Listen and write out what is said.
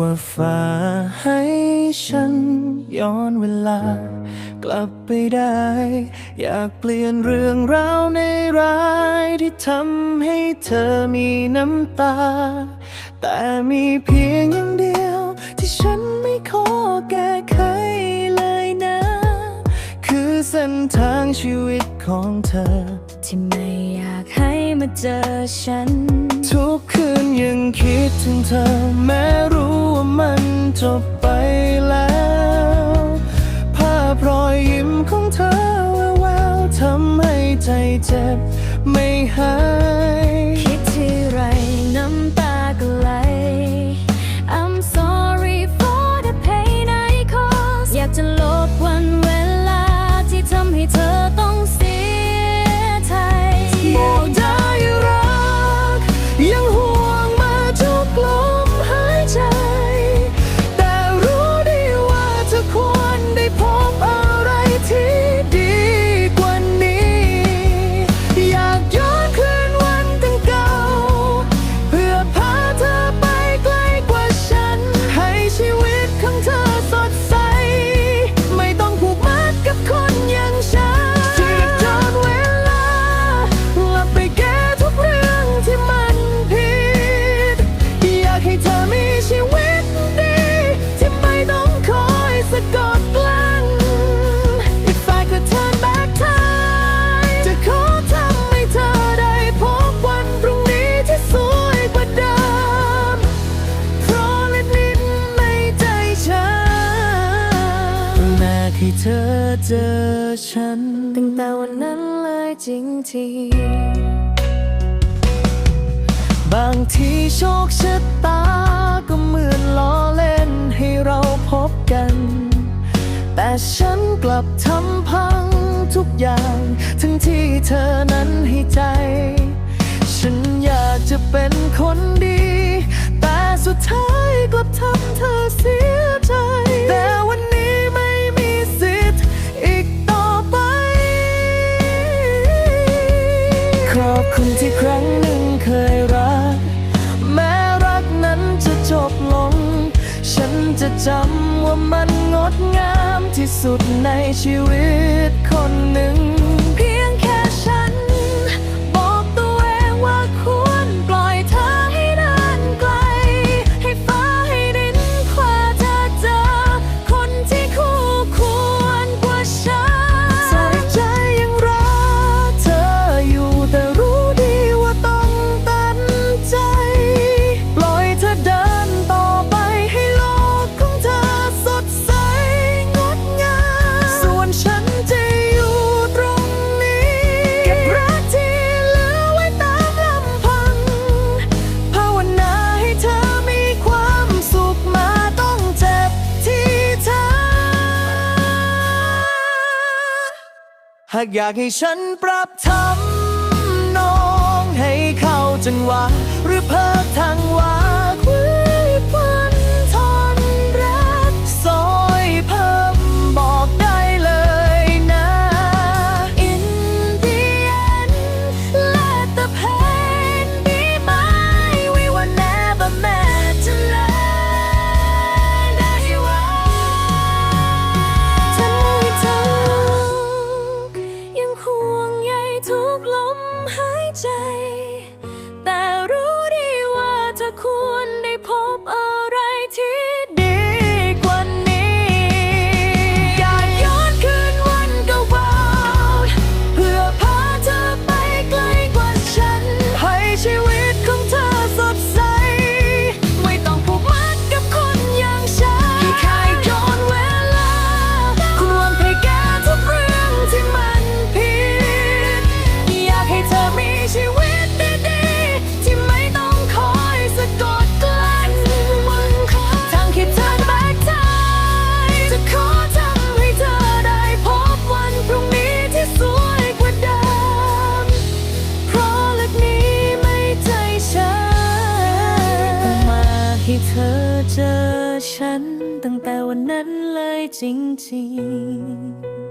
ว่าฟ้าให้ฉันย้อนเวลา กลับไปได้ อยากเปลี่ยนเรื่องราวในร้ายที่ทำให้เธอมีน้ำตา แต่มีเพียงอย่างเดียว ที่ฉันไม่ขอแก้ไขเลยนะ คือเส้นทางชีวิตของเธอ ที่ไม่อยากให้มาเจอฉัน ทุกคืนยังคิดถึงเธอ แม้รู้ว่ามันจบไปแล้ว ภาพรอยยิ้มของเธอแววๆทำให้ใจเจ็บไม่หาย คิดที่ไร อฉัน ตั้งแต่วันนั้นเลยจริงทีบางทีโชคชะตา ก็เหมือนล้อเล่นให้เราพบกัน แต่ฉันกลับทำพังทุกอย่าง ทั้งที่เธอนั้นให้ใจ ฉันอยากจะเป็นคนดี คนที่ครั้งหนึ่งเคยรัก แม้รักนั้นจะจบลง ฉันจะจำว่ามันงดงามที่สุดในชีวิตคนหนึ่งากอยากให้ฉันปรับทำน้องให้เข้าจังหวะ หรือเพิกทางวา 还在等待我ง来ต่